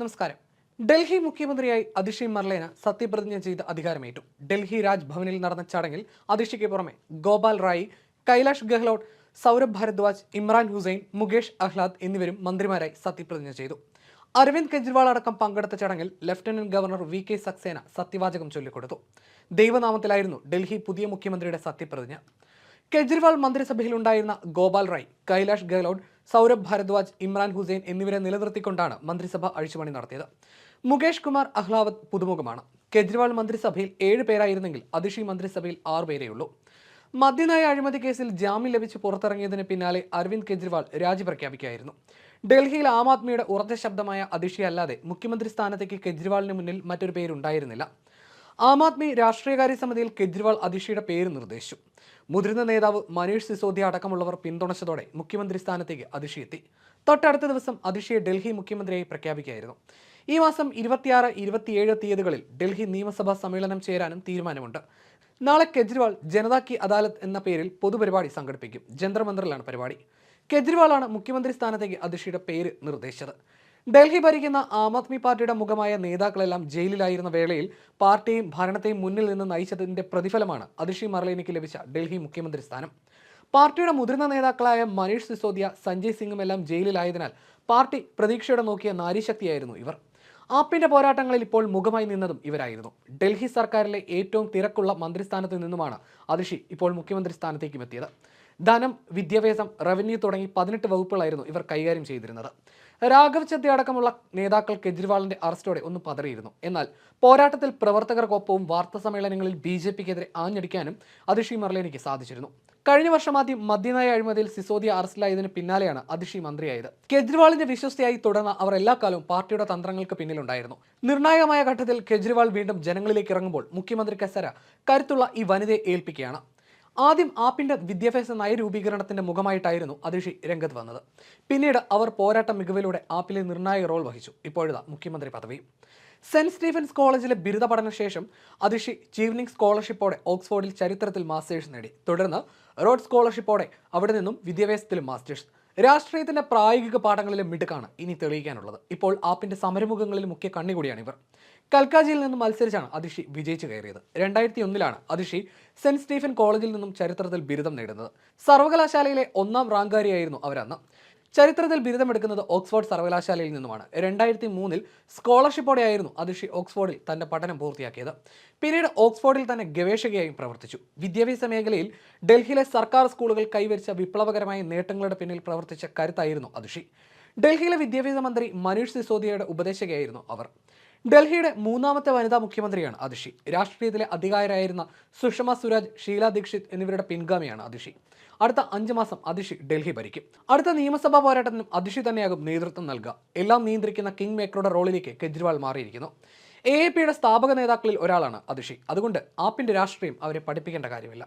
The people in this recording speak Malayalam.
നമസ്കാരം. ഡൽഹി മുഖ്യമന്ത്രിയായി അതിഷി മർലേന സത്യപ്രതിജ്ഞ ചെയ്ത് അധികാരമേറ്റു. ഡൽഹി രാജ്ഭവനിൽ നടന്ന ചടങ്ങിൽ അതിഷിക്ക് പുറമെ ഗോപാൽ റായി കൈലാഷ് ഗെഹ്ലോട്ട് സൗരഭ് ഭരദ്വാജ് ഇമ്രാൻ ഹുസൈൻ മുകേഷ് അഹ്ലാദ് എന്നിവരും മന്ത്രിമാരായി സത്യപ്രതിജ്ഞ ചെയ്തു. അരവിന്ദ് കെജ്രിവാൾ അടക്കം പങ്കെടുത്ത ചടങ്ങിൽ lieutenant governor V K Saxena സത്യവാചകം ചൊല്ലിക്കൊടുത്തു. ദൈവനാമത്തിലായിരുന്നു ഡൽഹി പുതിയ മുഖ്യമന്ത്രിയുടെ സത്യപ്രതിജ്ഞ. കെജ്രിവാൾ മന്ത്രിസഭയിലുണ്ടായിരുന്ന ഗോപാൽ റായ് കൈലാഷ് ഗെഹ്ലോട്ട് സൗരഭ് ഭാരദ്വാജ് ഇമ്രാൻ ഹുസൈൻ എന്നിവരെ നിലനിർത്തിക്കൊണ്ടാണ് മന്ത്രിസഭ അഴിച്ചുപണി നടത്തിയത്. മുകേഷ് കുമാർ അഹ്ലാവത് പുതുമുഖമാണ്. കെജ്രിവാൾ മന്ത്രിസഭയിൽ ഏഴ് പേരായിരുന്നെങ്കിൽ അതിഷി മന്ത്രിസഭയിൽ ആറ് പേരേയുള്ളൂ. മദ്യനയ അഴിമതി കേസിൽ ജാമ്യം ലഭിച്ച് പുറത്തിറങ്ങിയതിന് പിന്നാലെ അരവിന്ദ് കെജ്രിവാൾ രാജി പ്രഖ്യാപിക്കുകയായിരുന്നു. ഡൽഹിയിൽ ആം ആദ്മിയുടെ ഉറച്ച ശബ്ദമായ അതിഷി അല്ലാതെ മുഖ്യമന്ത്രി സ്ഥാനത്തേക്ക് കെജ്രിവാളിന് മുന്നിൽ മറ്റൊരു പേരുണ്ടായിരുന്നില്ല. ആം ആദ്മി രാഷ്ട്രീയകാര്യ സമിതിയിൽ കെജ്രിവാൾ അതിഷിയുടെ പേര് നിർദ്ദേശിച്ചു. മുതിർന്ന നേതാവ് മനീഷ് സിസോദിയ അടക്കമുള്ളവർ പിന്തുണച്ചതോടെ മുഖ്യമന്ത്രി സ്ഥാനത്തേക്ക് അതിഷി എത്തി. തൊട്ടടുത്ത ദിവസം അതിഷിയെ ഡൽഹി മുഖ്യമന്ത്രിയായി പ്രഖ്യാപിക്കുകയായിരുന്നു. ഈ മാസം ഇരുപത്തിയാറ് ഇരുപത്തിയേഴ് തീയതികളിൽ ഡൽഹി നിയമസഭാ സമ്മേളനം ചേരാനും തീരുമാനമുണ്ട്. നാളെ കെജ്രിവാൾ ജനതാ കി അദാലത്ത് എന്ന പേരിൽ പൊതുപരിപാടി സംഘടിപ്പിക്കും. ജന്തർ പരിപാടി. കെജ്രിവാളാണ് മുഖ്യമന്ത്രി സ്ഥാനത്തേക്ക് അതിഷിയുടെ പേര് നിർദ്ദേശിച്ചത്. ഡൽഹി ഭരിക്കുന്ന ആം ആദ്മി പാർട്ടിയുടെ മുഖമായ നേതാക്കളെല്ലാം ജയിലിലായിരുന്ന വേളയിൽ പാർട്ടിയും ഭരണത്തെയും മുന്നിൽ നിന്ന് നയിച്ചതിന്റെ പ്രതിഫലമാണ് അതിഷി മർലേനിക്ക് ലഭിച്ച ഡൽഹി മുഖ്യമന്ത്രി സ്ഥാനം. പാർട്ടിയുടെ മുതിർന്ന നേതാക്കളായ മനീഷ് സിസോദിയ സഞ്ജയ് സിംഗും എല്ലാം ജയിലിലായതിനാൽ പാർട്ടി പ്രതീക്ഷയോടെ നോക്കിയ നാരീശക്തിയായിരുന്നു ഇവർ. ആപ്പിന്റെ പോരാട്ടങ്ങളിൽ ഇപ്പോൾ മുഖമായി നിന്നതും ഇവരായിരുന്നു. ഡൽഹി സർക്കാരിലെ ഏറ്റവും തിരക്കുള്ള മന്ത്രിസ്ഥാനത്ത് നിന്നുമാണ് അതിഷി ഇപ്പോൾ മുഖ്യമന്ത്രി സ്ഥാനത്തേക്കും എത്തിയത്. ധനം വിദ്യാഭ്യാസം റവന്യൂ തുടങ്ങി പതിനെട്ട് വകുപ്പുകളായിരുന്നു ഇവർ കൈകാര്യം ചെയ്തിരുന്നത്. രാഘവ് ചദ്ദ അടക്കമുള്ള നേതാക്കൾ കെജ്രിവാളിന്റെ അറസ്റ്റോടെ ഒന്ന് പതറിയിരുന്നു. എന്നാൽ പോരാട്ടത്തിൽ പ്രവർത്തകർക്കൊപ്പവും വാർത്താ സമ്മേളനങ്ങളിൽ ബി ജെ പിക്കെതിരെ ആഞ്ഞടിക്കാനും അതിഷി മർലേനിക്ക് സാധിച്ചിരുന്നു. കഴിഞ്ഞ വർഷം ആദ്യം മദ്യനയ അഴിമതിയിൽ സിസോദിയ അറസ്റ്റിലായതിന് പിന്നാലെയാണ് അതിഷി മന്ത്രിയായത്. കെജ്രിവാളിന്റെ വിശ്വസ്തയായി തുടർന്ന അവർ എല്ലാ കാലവും പാർട്ടിയുടെ തന്ത്രങ്ങൾക്ക് പിന്നിലുണ്ടായിരുന്നു. നിർണായകമായ ഘട്ടത്തിൽ കെജ്രിവാൾ വീണ്ടും ജനങ്ങളിലേക്ക് ഇറങ്ങുമ്പോൾ മുഖ്യമന്ത്രി കസര കരുത്തുള്ള ഈ വനിതയെ ഏൽപ്പിക്കുകയാണ്. ആദ്യം ആപ്പിന്റെ വിദ്യാഭ്യാസ നയരൂപീകരണത്തിന്റെ മുഖമായിട്ടായിരുന്നു അതിഷി രംഗത്ത് വന്നത്. പിന്നീട് അവർ പോരാട്ട മികവിലൂടെ ആപ്പിലെ നിർണായക റോൾ വഹിച്ചു. ഇപ്പോഴത്തെ മുഖ്യമന്ത്രി പദവി. സെന്റ് സ്റ്റീഫൻസ് കോളേജിലെ ബിരുദ പഠനശേഷം അതിഷി ചീവനിങ് സ്കോളർഷിപ്പോടെ ഓക്സ്ഫോർഡിൽ ചരിത്രത്തിൽ മാസ്റ്റേഴ്സ് നേടി. തുടർന്ന് റോഡ് സ്കോളർഷിപ്പോടെ അവിടെ നിന്നും വിദ്യാഭ്യാസത്തിലും മാസ്റ്റേഴ്സ്. രാഷ്ട്രീയത്തിന്റെ പ്രായോഗിക പാഠങ്ങളിലെ മിടുക്കാണ് ഇനി തെളിയിക്കാനുള്ളത്. ഇപ്പോൾ ആപ്പിന്റെ സമരമുഖങ്ങളിൽ മുഖ്യ കണ്ണികൂടിയാണ് ഇവർ. കൽക്കാജിയിൽ നിന്ന് മത്സരിച്ചാണ് അതിഷി വിജയിച്ചു കയറിയത്. രണ്ടായിരത്തി ഒന്നിലാണ് അതിഷി സെന്റ് സ്റ്റീഫൻ കോളേജിൽ നിന്നും ചരിത്രത്തിൽ ബിരുദം നേടുന്നത്. സർവകലാശാലയിലെ ഒന്നാം റാങ്കാരിയായിരുന്നു അവരന്ന്. ചരിത്രത്തിൽ ബിരുദമെടുക്കുന്നത് ഓക്സ്ഫോർഡ് സർവകലാശാലയിൽ നിന്നുമാണ്. രണ്ടായിരത്തി മൂന്നിൽ സ്കോളർഷിപ്പോടെയായിരുന്നു അതിഷി ഓക്സ്ഫോർഡിൽ തന്റെ പഠനം പൂർത്തിയാക്കിയത്. പിന്നീട് ഓക്സ്ഫോർഡിൽ തന്നെ ഗവേഷകയായും പ്രവർത്തിച്ചു. വിദ്യാഭ്യാസ മേഖലയിൽ ഡൽഹിയിലെ സർക്കാർ സ്കൂളുകൾ കൈവരിച്ച വിപ്ലവകരമായ നേട്ടങ്ങളുടെ പിന്നിൽ പ്രവർത്തിച്ച കരുത്തായിരുന്നു അതിഷി ഡൽഹിയിലെ വിദ്യാഭ്യാസ മന്ത്രി മനീഷ് സിസോദിയയുടെ ഉപദേശകയായിരുന്നു അവർ. ഡൽഹിയുടെ മൂന്നാമത്തെ വനിതാ മുഖ്യമന്ത്രിയാണ് അതിഷി രാഷ്ട്രീയത്തിലെ അധികാരായിരുന്ന സുഷമ സ്വരാജ് ഷീല ദീക്ഷിത് എന്നിവരുടെ പിൻഗാമിയാണ് അതിഷി അടുത്ത അഞ്ച് മാസം അതിഷി ഡൽഹി ഭരിക്കും. അടുത്ത നിയമസഭാ പോരാട്ടത്തിനും അതിഷി തന്നെയാകും നേതൃത്വം നൽകുക. എല്ലാം നിയന്ത്രിക്കുന്ന കിങ് മേക്കറുടെ റോളിലേക്ക് കെജ്രിവാൾ മാറിയിരിക്കുന്നു. എ എ പിയുടെ സ്ഥാപക നേതാക്കളിൽ ഒരാളാണ് അതിഷി അതുകൊണ്ട് ആപ്പിന്റെ രാഷ്ട്രീയം അവരെ പഠിപ്പിക്കേണ്ട കാര്യമില്ല.